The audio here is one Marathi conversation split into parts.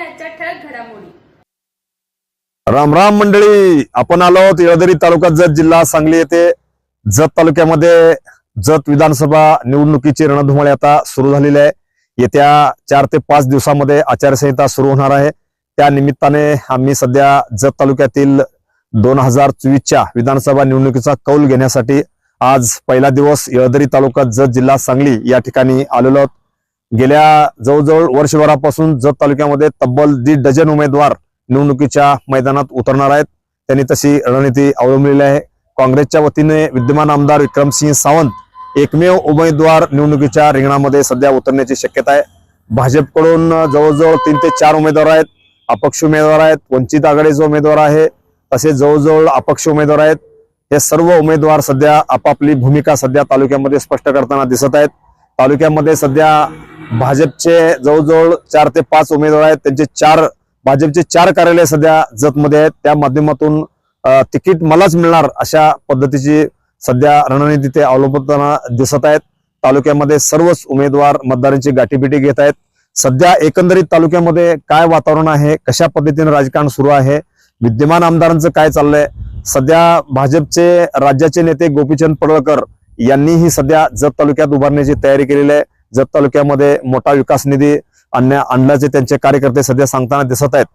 आजच्या ठळक घडामोडी. राम राम मंडळी आपण आलो आहोत येळदरी तालुका जत जिल्हा सांगली येथे. जत तालुक्यामध्ये जत विधानसभा निवडणुकीची रणधुमाळी आता सुरू झालेली आहे. येत्या चार ते पाच दिवसामध्ये आचारसंहिता सुरू होणार आहे. त्या निमित्ताने आम्ही सध्या जत तालुक्यातील दोन हजार चोवीसच्या विधानसभा निवडणुकीचा कौल घेण्यासाठी आज पहिला दिवस येळदरी तालुका जत जिल्हा सांगली या ठिकाणी आलेलो आहोत. गेल्या जवळजवळ वर्षभरापासून जत तालुक्यामध्ये तब्बल दीड डझन उमेदवार निवडणुकीच्या मैदानात उतरणार आहेत. त्यांनी तशी रणनीती अवलंबलेली आहे. काँग्रेसच्या वतीने विद्यमान आमदार विक्रमसिंह सावंत एकमेव उमेदवार निवडणुकीच्या रिंगणामध्ये सध्या उतरण्याची शक्यता आहे. भाजपकडून जवळजवळ तीन ते चार उमेदवार आहेत. अपक्ष उमेदवार आहेत. वंचित आघाडीचे उमेदवार आहे. तसे जवळजवळ अपक्ष उमेदवार आहेत. हे सर्व उमेदवार सध्या आपापली भूमिका सध्या तालुक्यामध्ये स्पष्ट करताना दिसत आहेत. तालुक्यामध्ये सध्या भाजपचे जवळजवळ चार ते पाच उमेदवार आहेत. त्यांचे चार भाजपचे चार कार्यालय सध्या जतमध्ये आहेत. त्या माध्यमातून तिकीट मलाच मिळणार अशा पद्धतीची सध्या रणनीती ते अवलंबताना दिसत आहेत. तालुक्यामध्ये सर्वच उमेदवार मतदारांची गाठीबिटी घेत आहेत. सध्या एकंदरीत तालुक्यामध्ये काय वातावरण आहे? कशा पद्धतीने राजकारण सुरू आहे? विद्यमान आमदारांचं काय चाललंय? सध्या भाजपचे राज्याचे नेते गोपीचंद पडळकर यांनीही सध्या जत तालुक्यात उभारण्याची तयारी केलेली आहे. जत तालुक्यामध्ये मोठा विकास निधी आणण्या आणल्याचे त्यांचे कार्यकर्ते सध्या सांगताना दिसत आहेत.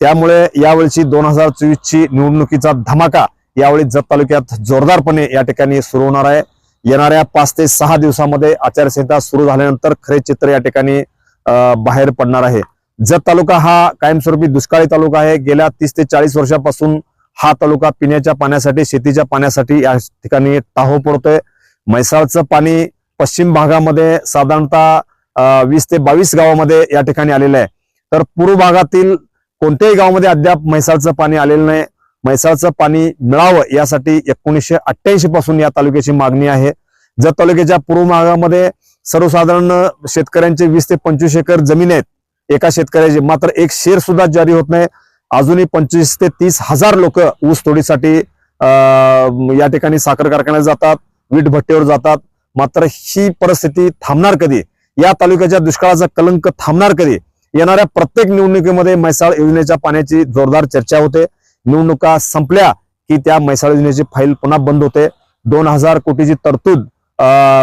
त्यामुळे यावेळची दोन हजार चोवीस ची निवडणुकीचा धमाका यावेळी जत तालुक्यात जोरदारपणे या ठिकाणी सुरू होणार आहे. येणाऱ्या पाच ते सहा दिवसामध्ये आचारसंहिता सुरू झाल्यानंतर खरे चित्र या ठिकाणी बाहेर पडणार आहे. जत तालुका हा कायमस्वरूपी दुष्काळी तालुका आहे. गेल्या तीस ते चाळीस वर्षापासून हा तालुका पिण्याच्या पाण्यासाठी शेतीच्या पाण्यासाठी या ठिकाणी टाहो पडतोय. म्हैसाळचं पाणी पश्चिम भागामध्ये साधारणतः वीस ते बावीस गावामध्ये या ठिकाणी आलेलं आहे. तर पूर्व भागातील कोणत्याही गावामध्ये अद्याप म्हैसाळचं पाणी आलेलं नाही. म्हैसाळचं पाणी मिळावं यासाठी एकोणीसशे अठ्ठ्याऐंशी पासून या तालुक्याची मागणी आहे. जत तालुक्याच्या पूर्व भागामध्ये सर्वसाधारण शेतकऱ्यांचे वीस ते पंचवीस एकर जमीन आहेत एका शेतकऱ्याची मात्र एक शेर सुद्धा जारी होत नाही. अजूनही पंचवीस ते तीस हजार लोक ऊस तोडीसाठी या ठिकाणी साखर कारखान्यात जातात वीट भट्टीवर जातात. मात्र ही परिस्थिती थांबणार कधी? या तालुक्याच्या दुष्काळाचा कलंक थांबणार कधी? येणाऱ्या प्रत्येक निवडणुकीमध्ये म्हैसाळ योजनेच्या पाण्याची जोरदार चर्चा होते. निवडणुका संपल्या की त्या म्हैसाळ योजनेची फाईल पुन्हा बंद होते. दोन हजार कोटीची तरतूद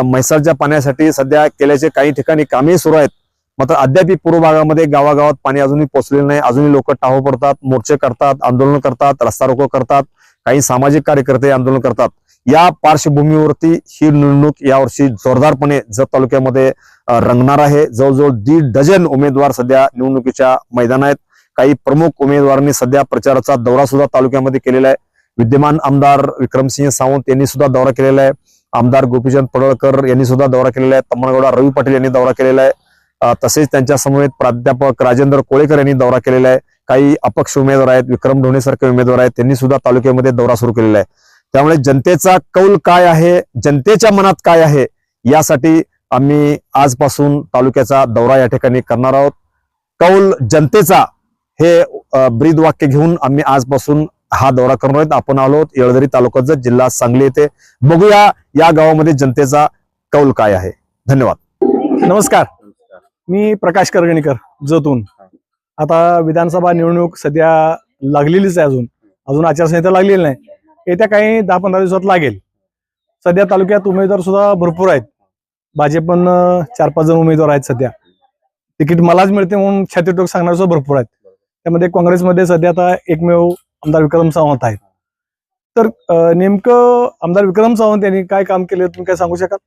म्हैसाळच्या पाण्यासाठी सध्या केल्याचे काही ठिकाणी कामे सुरू आहेत. मात्र अद्याप पूर्व भागामध्ये गावागावात पाणी अजूनही पोचलेलं नाही. अजूनही लोक टाहो पडतात मोर्चे करतात आंदोलन करतात रस्ता रोको करतात. काही सामाजिक कार्यकर्ते आंदोलन करतात. या पार्श्वभूमीवरती ही निवडणूक यावर्षी जोरदारपणे जत तालुक्यामध्ये रंगणार आहे. जवळजवळ दीड डझन उमेदवार सध्या निवडणुकीच्या मैदान आहेत. काही प्रमुख उमेदवारांनी सध्या प्रचाराचा दौरा सुद्धा तालुक्यामध्ये केलेला आहे. विद्यमान आमदार विक्रमसिंह सावंत यांनी सुद्धा दौरा केलेला आहे. आमदार गोपीचंद पडळकर यांनी सुद्धा दौरा केलेला आहे. तम्मनगौडा रवी पाटील यांनी दौरा केलेला आहे. तसेच त्यांच्या समवेत प्राध्यापक राजेंद्र कोळेकर यांनी दौरा केलेला आहे. काही अपक्ष उमेदवार आहेत. विक्रम ढोणे सारखे उमेदवार आहेत. त्यांनी सुद्धा तालुक्यामध्ये दौरा सुरू केलेला आहे. त्यामुळे जनतेचा कौल काय आहे जनतेच्या मनात काय आहे यासाठी आम्ही आजपासून तालुक्याचा दौरा या ठिकाणी करणार आहोत. कौल जनतेचा हे ब्रीद वाक्य घेऊन आम्ही आजपासून हा दौरा करणार आहोत. आपण आलो आहोत येळदरी तालुक्याचा जिल्हा सांगली येथे. बघूया या गावामध्ये जनतेचा कौल काय आहे. धन्यवाद. नमस्कार. मी प्रकाश करगणीकर जतून. आता विधानसभा निवडणूक सध्या लागलेलीच आहे अजून. अजून आचारसंहिता लागलेली नाही. येत्या काही दहा पंधरा दिवसात लागेल. सध्या तालुक्यात उमेदवार सुद्धा भरपूर आहेत. भाजप पण अं, चार पाच जण उमेदवार आहेत सध्या. तिकीट मलाच मिळते म्हणून छातीटोक सांगणारे सुद्धा भरपूर आहेत. त्यामध्ये काँग्रेसमध्ये सध्या आता एकमेव आमदार विक्रम सावंत आहेत. तर नेमकं आमदार विक्रम सावंत यांनी काय काम केले तुम्ही काय सांगू शकाल?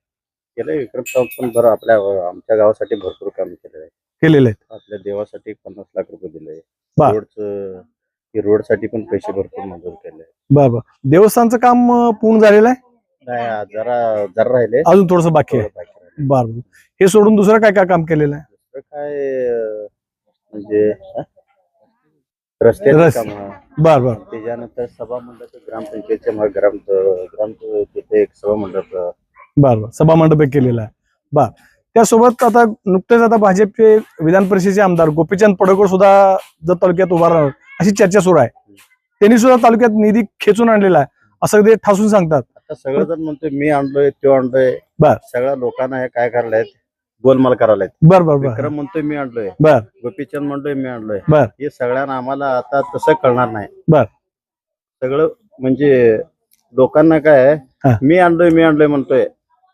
केलंय. विक्रम सावंत पण बरं आपल्या आमच्या गावासाठी भरपूर काम केलेलं आहे. केलेले आहेत आपल्या देवासाठी पन्नास लाख रुपये दिले. रोडचं रोडसाठी पण पैसे भरपूर मंजूर केले. बरं बरं. देवस्थानचं काम अं, पूर्ण झालेलं आहे? नाही आज जरा जरा राहिले. अजून थोडस बाकी आहे. थोडं बाकी राहिले. बर बर. हे सोडून दुसरं काय काय काम केलेलं आहे? दुसरं काय अं, म्हणजे हा? रस्त्याचं रस- काम हा. बर बर. त्याच्यानंतर सभा मंडळ ग्रामपंचायतच्या ग्राम ग्राम तिथे एक सभा मंडळ बर बर. सभा मंडप एक केलेला आहे. बर. त्यासोबत आता नुकतेच आता भाजपचे विधान परिषदेचे आमदार गोपीचंद पडळकर सुद्धा जत तालुक्यात उभारणार. अशी चर्चा सुरू आहे. त्यांनी सुद्धा तालुक्यात निधी खेचून आणलेला आहे. असं ते ठासून सांगतात. आता सगळेजण म्हणतोय मी आणलोय तो आणलोय बर. सगळ्या लोकांना हे काय करलायत गोलमाल करायला बर बर बर. विक्रम म्हणतोय मी आणलोय. बर. गोपीचंद म्हणतोय मी आणलोय. बर. हे सगळ्यांना आम्हाला आता तसं कळणार नाही. बर. सगळं म्हणजे लोकांना काय आहे, हा. मी आणलोय मी आणलोय म्हणतोय.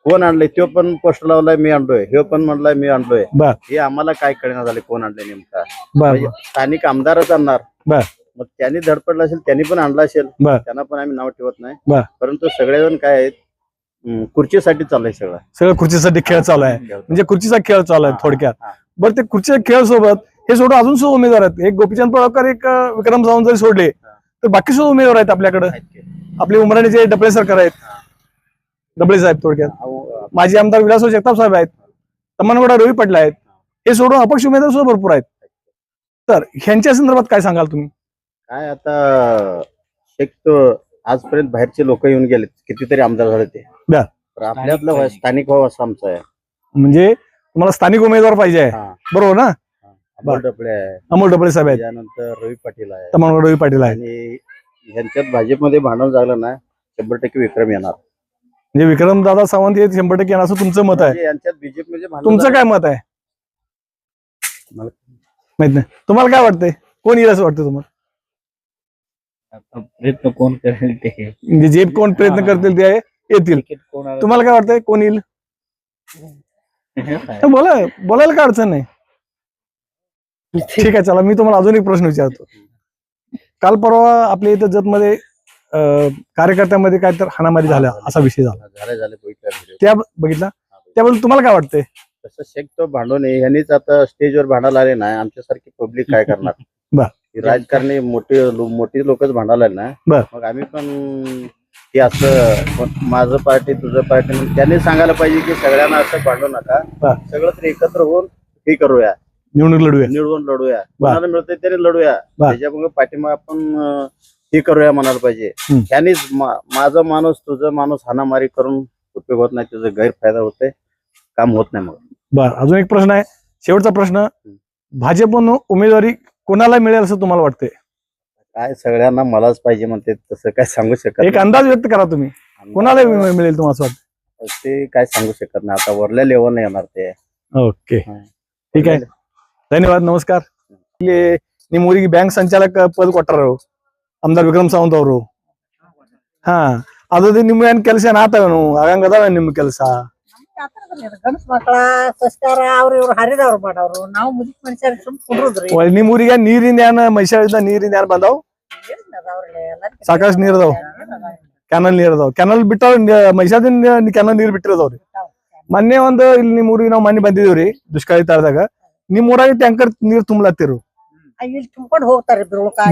कोण आणलंय? तो पण पोस्ट लावलाय मी आणलोय. ह्यो पण म्हणलाय मी आणलोय. बर. हे आम्हाला काय कळणार झाले कोण आणलंय नेमका? बर म्हणजे स्थानिक आमदारच आणणार. बर. मग त्यांनी धडपडला असेल त्यांनी पण आणला असेल बर. त्यांना पण आम्ही नाव ठेवत बर. नाही परंतु सगळेजण काय आहेत खुर्चीसाठी चाललंय सगळं. सगळं खुर्चीसाठी खेळ चालू आहे. म्हणजे खुर्चीचा खेळ चालू आहे थोडक्यात. बरं ते खुर्चीच्या खेळ सोबत हे सोडून अजून सुद्धा उमेदवार आहेत. एक गोपीचंद पळकर एक अं, विक्रम सावंत जरी सोडले तर बाकी सुद्धा उमेदवार आहेत आपल्याकडे. आहेत की. आपले उमराणीचे डबळे सरकार आहेत. डबळे साहेब थोडक्यात. अहो, माजी आमदार विलासराव जगताप साहेब आहेत. तमनगोडा रवी पटले आहेत. हे सोडून अपक्ष उमेदवार सुद्धा भरपूर आहेत. तर ह्यांच्या संदर्भात काय सांगाल तुम्ही? काय आता एक तो आजपर्यंत बाहेरचे लोक येऊन गेले कितीतरी आमदार झाले ते. बर. तर आपल्यातलं स्थानिक व्हावं असं आमचं आहे. म्हणजे तुम्हाला स्थानिक उमेदवार पाहिजे आहे. हा. बरोबर ना? अमोल डबळे आहे. अमोल डबळे साहेब आहेत. त्यानंतर रवी पाटील आहे. तमनगोडा रवी पाटील आहेत. आणि ह्यांच्यात भाजपमध्ये भांडण झालं ना शंभर टक्के विक्रम येणार. म्हणजे विक्रम दादा सावंत हे शंभर टक्के येणार असं तुमचं मत आहे. म्हणजे यांच्यात बीजेपी मध्ये भांडण तुमचं झालं. काय मत आहे? मला- माहीत नाही. तुम्हाला काय वाटतंय? कोण येईल असं वाटतं तुम्हाला? आता प्रयत्न कोण करेल ते? म्हणजे जे कोण प्रयत्न करतील ते येतील. तिकीट कोणाला? तुम्हाला काय वाटतंय? कोण येईल? काय? बोला बोलायला काय अडचण नाही. ठीक आहे चला मी तुम्हाला अजून एक प्रश्न विचारतो. काल परवा आपल्या इथं जतमध्ये अं, कार्यकर्त्यांमध्ये काय तर हाणामारी झाल्या असा विषय झाला. झाले झाले बघितलं video. त्या बघितला? त्याबद्दल तुम्हाला काय वाटतंय? तसं शेक तो भांडून ह्यांनीच आता स्टेजवर भांडायला आले नाही आमच्यासारखी पब्लिक काय करणार. ही राजकारणी मोठी मोठी लोकच भांडायला आले ना. मग आम्ही पण की असं माझं पार्टी तुझं पार्टी त्यांनी सांगायला पाहिजे की सगळ्यांना असं भांडू नका. सगळं तरी एकत्र होऊन हे करूया. निवडणूक लढूया. निवडून लढूया. कोणाला मिळतंय तरी लढूया. त्याच्यामुळे पाठिंबा आपण हे करूया म्हणायला पाहिजे. त्यांनीच मा- माझा माणूस तुझं माणूस हाणामारी करून उपयोग होत नाही त्याचा गैरफायदा होतोय. काम होत नाही मग. बर अजून एक प्रश्न आहे शेवटचा प्रश्न भाजपनं उमेदवारी कोणाला मिळेल असं तुम्हाला वाटतंय काय सगळ्यांना मलाच पाहिजे म्हणते तसं काय सांगू शकत एक नाही. अंदाज व्यक्त करा तुम्ही कोणाला मि- मिळेल तुम्हाला असं वाटतं ते काय सांगू शकत नाही आता वरल्या लेवल येणार ते ओके हा. ठीक आहे धन्यवाद नमस्कार ಇಲ್ಲಿ ನಿಮ್ಮೂರಿಗೆ ಬ್ಯಾಂಕ್ ಸಂಚಾಲಕ ಪದ ಕೊಟ್ಟಾರ ಆಮದಾರ್ ವಿಕ್ರಮ್ ಸಾವಂತ್ ಅವರು ಹಾ ಅದ್ರದ್ದು ನಿಮ್ ಏನ್ ಕೆಲಸ ಏನ್ ಆತಾವೇನು ಆಗಂಗ ಅದಾವ ನಿಮ್ ಕೆಲಸ ಗಂಡಸ್ ಮಕ್ಳ ಸಸ್ಕಾರ ಅವ್ರ ಇವ್ರು ಹರಿದವ್ರು ಮಾಡವ್ರು ನಾವು ಮುದುಕ್ ಮನುಷ್ಯರ್ ಸುಮ್ ಕುಡ್ರುದ್ರಿ ನಿಮ್ ಊರಿಗೆ ನೀರಿಂದ ಏನ್ ಮೈಸೂರಿಂದ ನೀರಿಂದ ಏನ್ ಬಂದಾವ್? ಸಾಕಷ್ಟು ನೀರ್ ಅದಾವ್ ಕ್ಯಾನಲ್ ನೀರ್ ಅದಾವ್ ಕೆನಲ್ ಬಿಟ್ಟಾವ್ ಮೈಸಾದಿಂದ ಕೆನಲ್ ನೀರ್ ಬಿಟ್ಟಿರೋದವ್ರಿ. ಮೊನ್ನೆ ಒಂದು ಇಲ್ಲಿ ನಿಮ್ ಊರಿಗೆ ನಾವ್ ಮೊನ್ನೆ ಬಂದಿದೀವ್ರಿ ದುಷ್ಕಾಳಿ ತಾಳ್ದಾಗ ನಿಮ್ ಊರಾಗ ಟ್ಯಾಂಕರ್ ನೀರ್ ತುಂಬಲತ್ತಿರು.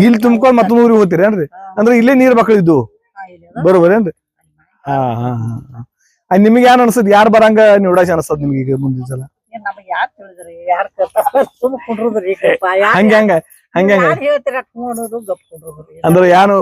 ಇಲ್ಲಿ ತುಂಬ್ಕೊಂಡ್ ಮತ್ತೊಂದ್ ಊರಿಗೆ ಹೋಗ್ತೀರೇನ್ರಿ? ಅಂದ್ರೆ ಇಲ್ಲೇ ನೀರ್ ಬಕ್ಕಳಿದ್ದು ಬರೋಬರೇನ್ರಿ? ಹಾ ಹಾ ಹಾ. ಅದ್ ನಿಮ್ಗೆ ಏನ್ ಅನ್ಸದ್ ಯಾರ್ ಬರಂಗ ನಿವಡಾಶ ಅನ್ಸದ್ ನಿಮ್ಗೆ ಈಗ ಮುಂದಿನ ಸಲ ನಮಗ್ ಯಾರ್ ತಿಳಿದ್ರಿ ಯಾರ್ ಕೇಳ್ತಾರ ಸುಮ್ ಕುಡ್ರುದ್ರಿ ಹಂಗ ಹಂಗ ಹಂಗ ಹಂಗ ಯಾರ್ ಹೇಳ್ತೀರ ನೋಡೋದು ಗಪ್ ಕುಡ್ರುದ್ರಿ ಅಂದ್ರೆ ಯಾರು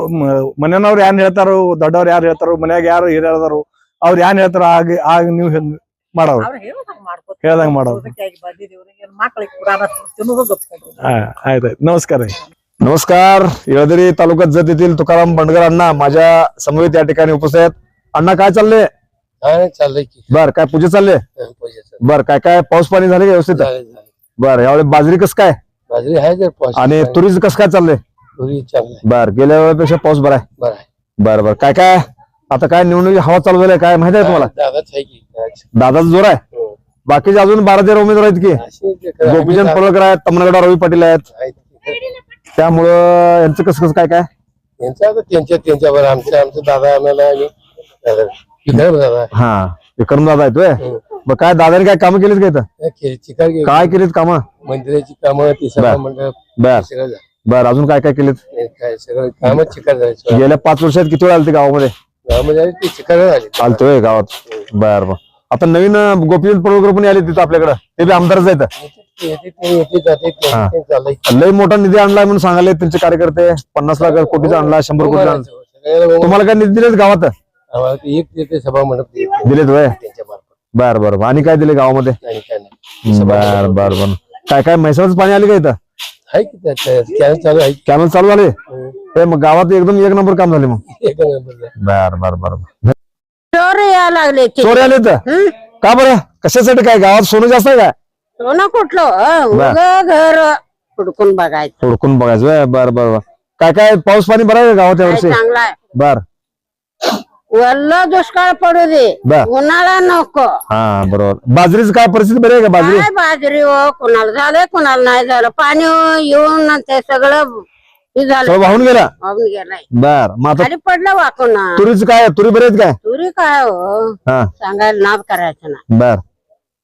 ಮನೆಯವ್ರು ಯಾನ್ ಹೇಳ್ತಾರೋ ದೊಡ್ಡವ್ರು ಯಾರು ಹೇಳ್ತಾರೋ ಮನ್ಯಾಗ ಯಾರು ಹಿರಿಯರದಾರು ಅವ್ರು ಯಾನ್ ಹೇಳ್ತಾರೋ ಆಗ ಆಗ ನೀವು ಹೆಂಗ್ ಮಾಡವ್ರು ಅವ್ರ ಹೇಳ್ದಂಗ್ ಮಾಡ್ಕೊತ ಹೇಳ್ದಂಗ್ ಮಾಡೋರು. ಬಂದಿದೀವ್ರಿ ಏನ್ ಮಕ್ಳಿಗೆ ಕುಡಾನ ತಿನ್ನೋದು ಗಪ್ ಕುಡ್ರು हा ಆಯ್ತಾಯ್ತು ನಮಸ್ಕಾರ ರೀ नमस्कार येळदरी तालुक्यात जत येथील तुकाराम बंडगर अण्णा माझ्या समवेत या ठिकाणी उपस्थित आहेत अण्णा काय चाललंय की. बर काय पूजा चालले? पैशाचं. बर काय काय पाऊस पाणी झाले का व्यवस्थित. बर यावेळी बाजरी कस काय? बाजरी आहे जर पाऊस आणि तुरीच कस काय चाललंय? तुरी चांगलं बर गेल्या वेळेपेक्षा पाऊस बरा आहे. बरं आहे. बर बर काय काय? आता काय निवडणुकी हवा चालू झाली काय माहिती आहे तुम्हाला? दादाच आहे की? दादाचा. जोर आहे? हो. बाकीचे अजून बारा तेरा उमेदवार आहेत की? अशी जे करा- गोपीचंद आम्ही पडळकर आहेत तमनगडा रवी पाटील आहेत. आहेत की. त्यामुळं यांचं कसं कसं काय काय? यांचं आता त्यांच्या त्यांच्यावर आमचं आमचं दादा आम्हाला आणि दादा. हा विक्रम दादा आहेत व्हय? हं. मग काय दादाने काय कामं केलीत का इथं? खे- चिकार गेली. काय केलीत कामं? मंदिराची कामं ती बर. मंडळ बर. सगळं झालं. बर अजून काय काय केलीत? काय सगळं कामच चिकार झाले. गेल्या पाच वर्षात किती वेळ आलते गावामध्ये? गावामध्ये आली ती चिकार झाली. आलतोय गावात. बर बर. आता नवीन अं, गोपीचंद पण आले तिथं आपल्याकडे. ते बी आमदारच आहेत. येते ते येते जाते ते-. ते चाललंय. लय मोठा निधी आणलाय म्हणून सांगाले त्यांचे कार्यकर्ते. पन्नास लाख कोटीचा आणला शंभर कोटीचा आणला. सगळ्याला तुम्हाला काय निधी दिलेत गावात? आम्हाला ते एक देते सभा मंडप देते. दिलेत वय त्यांच्या मार्फत. बर बर बर. आणि काय दिले गावामध्ये? आणि काय नाही. बर बर बर. काय काय म्हैसाळच पाणी आले का इथं? आहे की चालू आहे. कॅनल चालू झाले? हं. ते मग गावात एकदम एक नंबर काम झाले मग. एक. बर बर बर बर. चोर यायला लागले चोर आले तर हं? का बरं? कशासाठी काय? गावात सोनं जास्त आहे काय? सोनं कुठलं? उगं घर हुडकून बघायचं. हुडकून बघायचं? बर बर बर. काय काय पाऊस पाणी बरं आहे का गावात काय यावर्षी चांगला आहे. बर. वल्ल दुष्काळ पडू दे बर. उन्हाळा नको हा बरोबर बाजरीची काय परिस्थिती बरी आहे का बाजरी काय बाजरी हो कुणाला झालंय कुणाला नाही झालं पाणी येऊन ते सगळं हे झालं सगळं वाहून गेला वाहून गेलाय बर मग आता खाली पडलं वाकून तुरीच काय तुरी बरे आहेत काय तुरी काय हो हा सांगायला नाद करायचं ना बर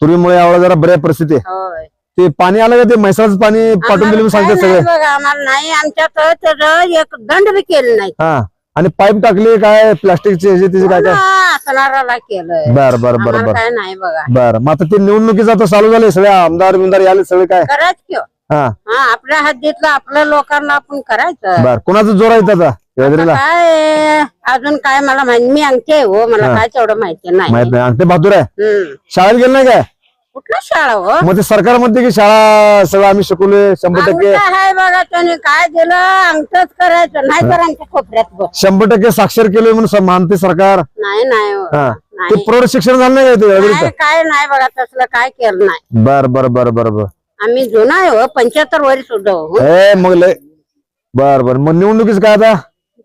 तुरीमुळे यावेळेला जरा बऱ्या परिस्थिती आहे होय ते पाणी आलं का ते म्हैसाळचं पाणी पाठवून दिलं म्हणून आम्हाला सांगते काय सगळे नाही बघा, आम्हाला नाही आमच्यात त्याचं एक दंड बी केलं नाही हा आणि पाईप टाकली काय? प्लास्टिकची ह्याची त्याची काय काय? हा, केलंय. बर बर बर आम्हाला बर. काय नाही बघा. बर मग आता ते निवडणुकीचं आता चालू झाले सगळे आमदार बिमदार याले सगळे काय? करायच किंवा हा. हा. आपल्या हद्दीतलं आपल्या लोकांना आपण करायचं. बर कोणाचा जोर आहे त्याचा? काय अजून काय मला माहिती मी अंगठी आहे हो मला. काय तेवढं माहिती नाही. माहीत नाही. अंगठे बहादूर आहे? हम्म. शाळेत गेलं नाही काय? कुठलं शाळा हो? मग ते सरकार म्हणते की शाळा सगळं आम्ही शिकवले शंभर टक्के अंगठा आहे बघा त्याने काय दिलं? अंगठच करायचं नाही तर आमच्या खोपऱ्यात शंभर टक्के साक्षर केले म्हणून स- मानते सरकार. नाही नाही हो. हा. ते नाही. प्रौढ शिक्षण झालं नाही काय ते नाही, काय नाही बघा तसलं काय केलं नाही. बर बर बर बर बर. आम्ही जुना आहे हो पंच्याहत्तर वर्ष सुद्धा हो. ए मग लय बर बर. मग निवडणुकीच काय आता?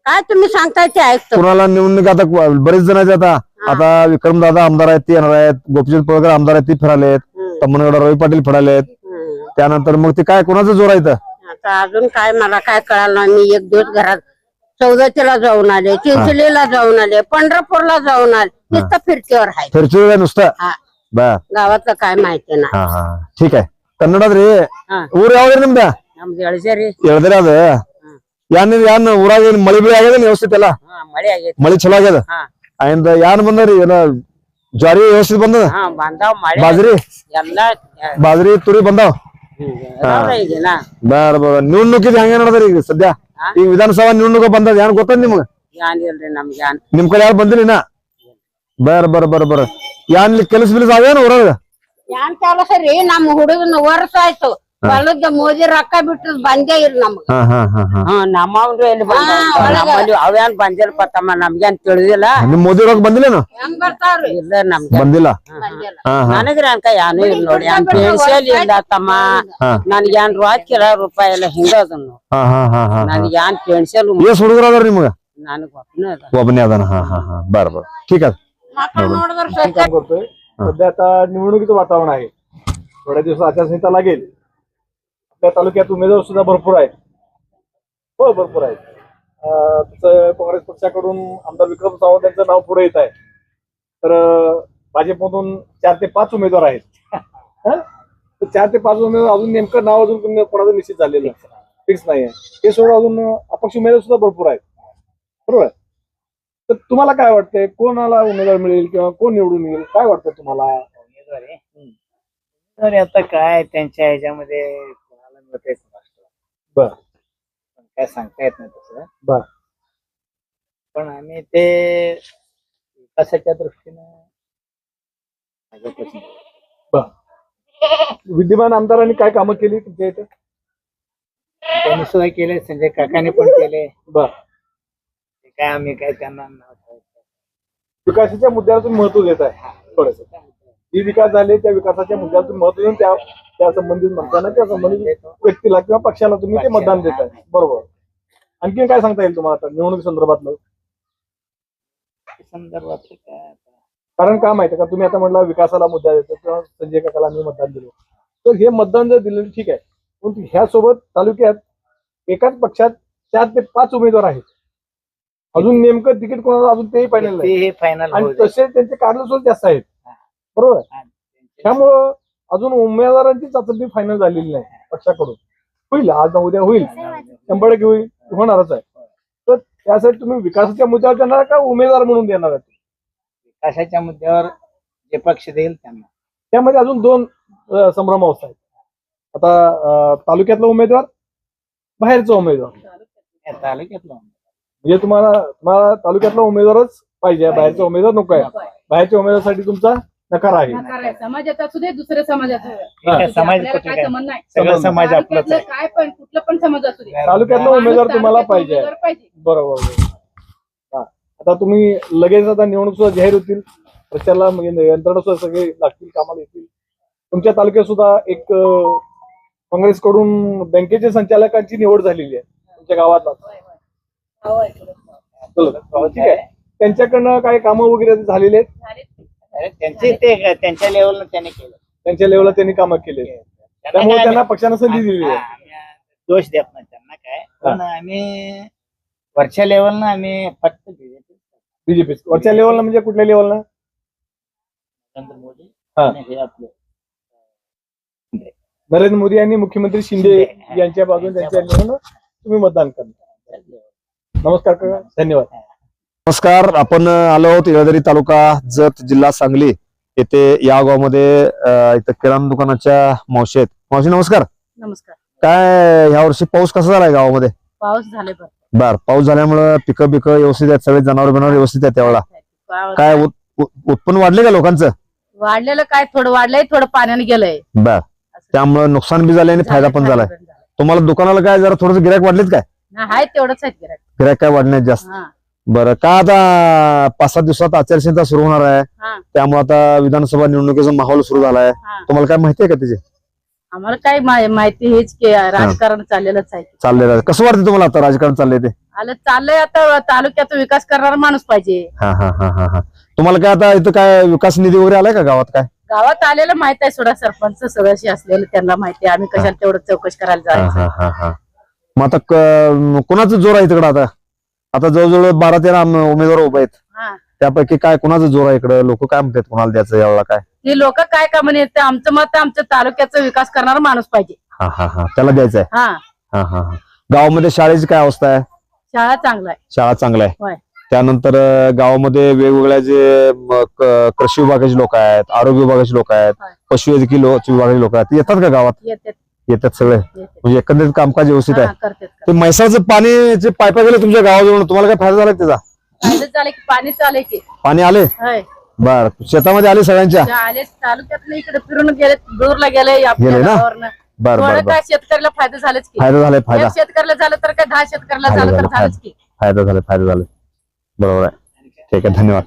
काय तुम्ही सांगताय ते ऐकतो. कुणाला निवडणूक आता कु- बरेच जण आहेत आता आता विक्रम दादा आमदार आहेत ते येणार आहेत गोपीचंद पळकर आमदार आहेत ते फिराले आहेत हम्म, तम्मनगड रवी पाटील फिराले आहेत हम्म. त्यानंतर मग ते काय कोणाचं जोर आहे इथं? आता अजून काय मला काय कळालं नाही मी एक दिवस घरात चौदतीला जाऊन आले चिंचलीला जाऊन आले पंढरपूरला जाऊन आले नुसतं फिरतीवर आहे फिरचूळ आहे नुसतं हा. बर गावातलं काय माहिती नाही ಹಾ ಹಾ ठीक आहे ಕನ್ನಡದ ರೀ ಹಾ. ಊರ್ ಯಾವ್ದ್ರಿ ನಿಮ್ದ ನಮ್ದು ಎಳಜೇರಿ ಹೇಳ್ದ್ರಿ ಅದ ಯಾನ್ ಯಾನ್ ಊರಾಗ ಏನ್ ಮಳಿ ಬೆಳಿ ಆಗ್ಯದ ವ್ಯವಸ್ಥಿತ ಎಲ್ಲ ಹಾ ಮಳೆ ಆಗೈತಿ ಮಳಿ ಚಲೋ ಆಗ್ಯದ ಹಾ. ಆಯಿಂದ ಯಾನ್ ಬಂದ್ರಿ? ಏನ ಜ್ವಾರಿ ವ್ಯವಸ್ಥೆ ಬಂದ ಬಾಜ್ರಿ ಬಾಜ್ರಿ ತುರಿ ಬಂದಾವ? ಬರ ಬರ ನೀವು ನುಗ್ಗಿದ್ ಹೆಂಗ ನೋಡದ್ರಿ ಈಗ ಸದ್ಯ? ಈಗ ವಿಧಾನಸಭಾ ನೀವು ನುಗ್ಗ ಬಂದದ? ಏನ್ ಗೊತ್ತ ನಿಮ್ಗ? ನಿಮ್ ಕಡೆ ಯಾರು ಬಂದಿಲ್ಲ ಇನ್ನ? ಬರ ಬರ ಬರ ಬರ ಯಾನ್ ಕೆಲಸ ಬಿಲ್ಸ್ ಆಗ್ಯಾನ ಊರಾಗ? ಯಾನ್ ಕೆಲಸ ರೀ? ನಮ್ ಹುಡುಗನ ವರ್ಷ ಆಯ್ತು. ಹೊಲದ ಮೋದಿ ರೊಕ್ಕ ಬಿಟ್ಟು ಬಂದೇ ಇಲ್ಲ ನಮ್ಗ ಹಾ ಹಾ ಹಾ ಹಾ ಹಾ ನಮ್ಮವ್ರು ಎಲ್ಲಿ ಬಂದ ಹಾ, ಒಳಗ. ನಮ್ಮಲ್ಲಿ ಅವೇನ್ ಬಂದಿಲ್ಪ ತಮ್ಮ ನಮ್ಗೇನ್ ತಿಳಿದಿಲ್ಲ ನಿಮ್ ಮೋದಿ ರೊಕ್ಕ ಬಂದಿಲ್ಲೇನು ಹೆಂಗ್ ಬರ್ತಾವ್ರಿ ಇಲ್ಲ ನಮ್ಗೆ ಬಂದಿಲ್ಲ ಬಂದಿಲ್ಲ ಹಾ ಹಾ ನನಗ್ರಿ ಅನ್ಕ ಯಾನು ಇಲ್ಲ ನೋಡಿ ಹಂಗ ಪೆನ್ಸಿಲ್ ಇಲ್ಲ ತಮ್ಮ ಹಾ. ನನ್ಗೇನ್ ರೊಕ್ಕ ಇಲ್ಲ ರೂಪಾಯಿ ಎಲ್ಲ ಹಿಂಗ ಅದನ್ನು ಹಾ ಹಾ ಹಾ ಹಾ ನನ್ಗೇನ್ ಪೆನ್ಸಿಲ್ ಎಷ್ಟ್ ಹುಡುಗರು ಅದಾರ ನಿಮ್ಗ ನನಗ್ ಒಬ್ಬನೇ ಅದ ಒಬ್ಬನೇ ಅದಾನ ಹಾ ಹಾ हा बर बर ठीक आहे ಮಕ್ಕಳು ನೋಡಿದ್ರ काम करतोय सध्या आता निवडणुकीचं वातावरण आहे थोड्या दिवसात आचारसंहिता लागेल आपल्या तालुक्यात उमेदवार सुद्धा भरपूर आहेत. हो भरपूर आहेत. तुमचं तसं काँग्रेस पक्षाकडून आमदार विक्रम सावंत यांचं नाव पुढे येत आहे. तर भाजपमधून चार ते पाच उमेदवार आहेत. चार ते पाच उमेदवार अजून नेमकं नाव अजून कोणाचं निश्चित झालेलं फिक्स नाही आहे. ते सोडून अजून अपक्ष उमेदवार सुद्धा भरपूर आहेत. बरोबर तर तुम्हाला काय वाटतंय? कोणाला उमेदवार मिळेल किंवा कोण निवडून येईल? काय वाटतं तुम्हाला? उमेदवार आहे आता काय? त्यांच्या ह्याच्यामध्ये कोणाला मिळते बर. पण काय सांगता येत नाही तसं बर. पण आम्ही ते विकासाच्या दृष्टीनं भाजपच. विद्यमान आमदारांनी काय कामं केली तुमच्या इथे त्यांनी सुद्धा केले संजय काकाने पण केले बर ते काय आम्ही काय त्यांना नाव ठेवायचं. विकासाच्या मुद्द्याला तुम्ही महत्त्व देत आहे थोडस जे विकास झाले त्या विकासाच्या मुद्द्याला तुम्ही महत्त्व देऊन त्या त्या संबंधित माणसांना त्या संबंधित व्यक्तीला किंवा पक्षाला तुम्ही ते मतदान देत आहे. बरोबर. आणखी काय सांगता येईल तुम्हाला आता निवडणूक संदर्भातलं? संदर्भात. कारण काय माहिती का? तुम्ही आता म्हटलं विकासाला मुद्दा देतो किंवा संजय काकाला आम्ही मतदान दिलं तर हे मतदान जर दिलं ठीक आहे. पण ह्यासोबत तालुक्यात एकाच पक्षात चार ते पाच उमेदवार आहेत. अजून नेमकं तिकीट कोणाला अजून तेही फायनल नाही. ते फायनल आणि तसे त्यांचे कार्य सुद्धा जास्त आहेत. बरोबर? त्यामुळं अजून उमेदवारांची चाचपणी फायनल झालेली नाही पक्षाकडून. होईल आज ना उद्या होईल. शंभर टक्के होईल होणारच आहे. तर त्यासाठी तुम्ही विकासाच्या मुद्द्यावर देणार का उमेदवार म्हणून देणार आहे? विकासाच्या मुद्द्यावर जे पक्ष देईल त्यांना. त्यामध्ये अजून दोन संभ्रम अवस्था आहेत. आता तालुक्यातला उमेदवार बाहेरचा उमेदवार. तालुक्यातलं म्हणजे तुम्हाला तुम्हाला तालुक्यातला उमेदवारच पाहिजे. बाहेरचा उमेदवार नको आहे. बाहेरच्या उमेदवारासाठी तुमचा नकार आहे. नकार आहे. समाजाचा असू दे दुसऱ्या समाजाचा असू दे. ठीक आहे, समाज आपल्याला कुठे काय? काय संबंध नाही. सगळं समाज आपलाच तालुक्यातलं आहे. काय पण कुठलं पण समाज असू दे. तालुक्यातला माणूस उमेदवार तुम्हाला तालुक्यातला पाहिजे उमेदवार पाहिजे. बरोबर हा. आता तुम्ही लगेच आता निवडणूक सुद्धा जाहीर होतील. प्रचारला म्हणजे यंत्रणा सुद्धा सगळे लागतील कामाला येतील. तुमच्या तालुक्यात सुद्धा एक अं, काँग्रेसकडून बँकेच्या संचालकांची निवड झालेली आहे. तुमच्या गावातला चला, ठीक आहे. त्यांच्याकडनं काय कामं वगैरे झालेली आहेत? त्यांचे ते त्यांच्या लेवलला त्यांनी केलं. त्यांच्या लेवलला त्यांनी कामं केले. त्यामुळे त्यांना पक्षानं संधी दिलेली आहे. आम्ही दोष देत नाही त्यांना काय. पण आम्ही वरच्या लेवलनं आम्ही फक्त BJP बीजेपी वरच्या लेवलला म्हणजे कुठल्या लेवलला नरेंद्र मोदी हा. आणि हे आपले नरेंद्र मोदी यांनी मुख्यमंत्री शिंदे शिंदे. यांच्या बाजूने त्यांच्या लेवलनं तुम्ही मतदान करणार. नमस्कार काका. धन्यवाद. नमस्कार आपण आलो आहोत येळदरी तालुका जत जिल्हा सांगली. येथे या गावामध्ये इथं किराणा दुकानाच्या मावशी आहेत. मावशी नमस्कार. नमस्कार. काय ह्या वर्षी पाऊस कसा झालाय गावामध्ये? पाऊस झाले बर पाऊस झाल्यामुळं पिकं बिकं व्यवस्थित आहेत सगळे जनावर बिनावर व्यवस्थित आहेत त्यावेळेला. काय उत- उत- उत्पन्न वाढले का लोकांचं? वाढलेलं काय थोडं वाढलंय थोडं पाण्याने गेलंय. बर त्यामुळे नुकसान बी झाले आणि फायदा पण झालाय. तुम्हाला दुकानाला काय जरा थोडंसं गिरायक वाढलेत काय? हाय तेवढंच आहेत गिऱ्हाईक. गिरायक काय वाढण्यात जास्त. हा. बरं का आता पाच सात दिवसात आचारसंहिता सुरू होणार आहे? हा. त्यामुळे आता विधानसभा निवडणुकीचा माहोल सुरू झालाय हा. तुम्हाला काय माहिती आहे का त्याचे? आम्हाला काय माहिती हेच की राजकारण चाललेलंच आहे. चाललेलं आहे. कसं वाटतं तुम्हाला आता राजकारण चाललंय ते? आलं चाललंय आता तालुक्याचा विकास करणारा माणूस पाहिजे. हा हा हा हा हा. तुम्हाला काय आता इथं काय विकास निधी वगैरे आलाय का गावात काय? गावात आलेलं माहीत आहे सोडा सरपंच सदस्य असलेलं त्यांना माहिती आहे. आम्ही कशाला तेवढं चौकशी करायला हा जायचं? हा हा हा. मग आता क- कोणाचं जोर आहे तिकडं आता? आता जवळजवळ बारा तेरा उमेदवार उभे आहेत. हा. त्यापैकी काय कोणाचं जोर आहे इकडं? लोक काय म्हणतात कोणाला द्यायचं यावेळेला काय? ही लोक काय का म्हणे ते आमचं मत आहे, आमच्या तालुक्याचा विकास करणारा माणूस पाहिजे. हा हा हा. त्याला द्यायचं आहे हा. हा हा हा. गावामध्ये शाळेची काय अवस्था आहे? शाळा चांगला आहे. शाळा चांगला आहे. होय. त्यानंतर अं, गावामध्ये वेगवेगळ्या जे म, क- कृषी विभागाचे लोक आहेत आरोग्य विभागाचे लोक आहेत होय. पशुवैद्यकीय लो- विभागाचे लोक आहेत. ते येतात का गावात? येते येतात सगळे. म्हणजे एकंदरीत कामकाज व्यवस्थित आहे. ते म्हैसाचं पाणी जे पायपा गेले तुमच्या गावाजवळ तुम्हाला काय फायदा झाला का त्याचा? झाले की पाणी की पाणी आले? होय. बर शेतामध्ये आले सगळ्यांच्या? जे आले तालुक्यात इकडे फिरून गेले दूरला गेले आपल्या गेले ना? गावावरनं. बर बर थोडं बर. काय शेतकऱ्याला फायदा झालाच की. फायदा झालाय फायदा. एक शेतकऱ्याला झालं तर काय दहा शेतकऱ्याला फायदा झालं तर झाला, झालंच की. फायदा झालाय फायदा झालाय. बरोबर आहे. ठीक आहे धन्यवाद.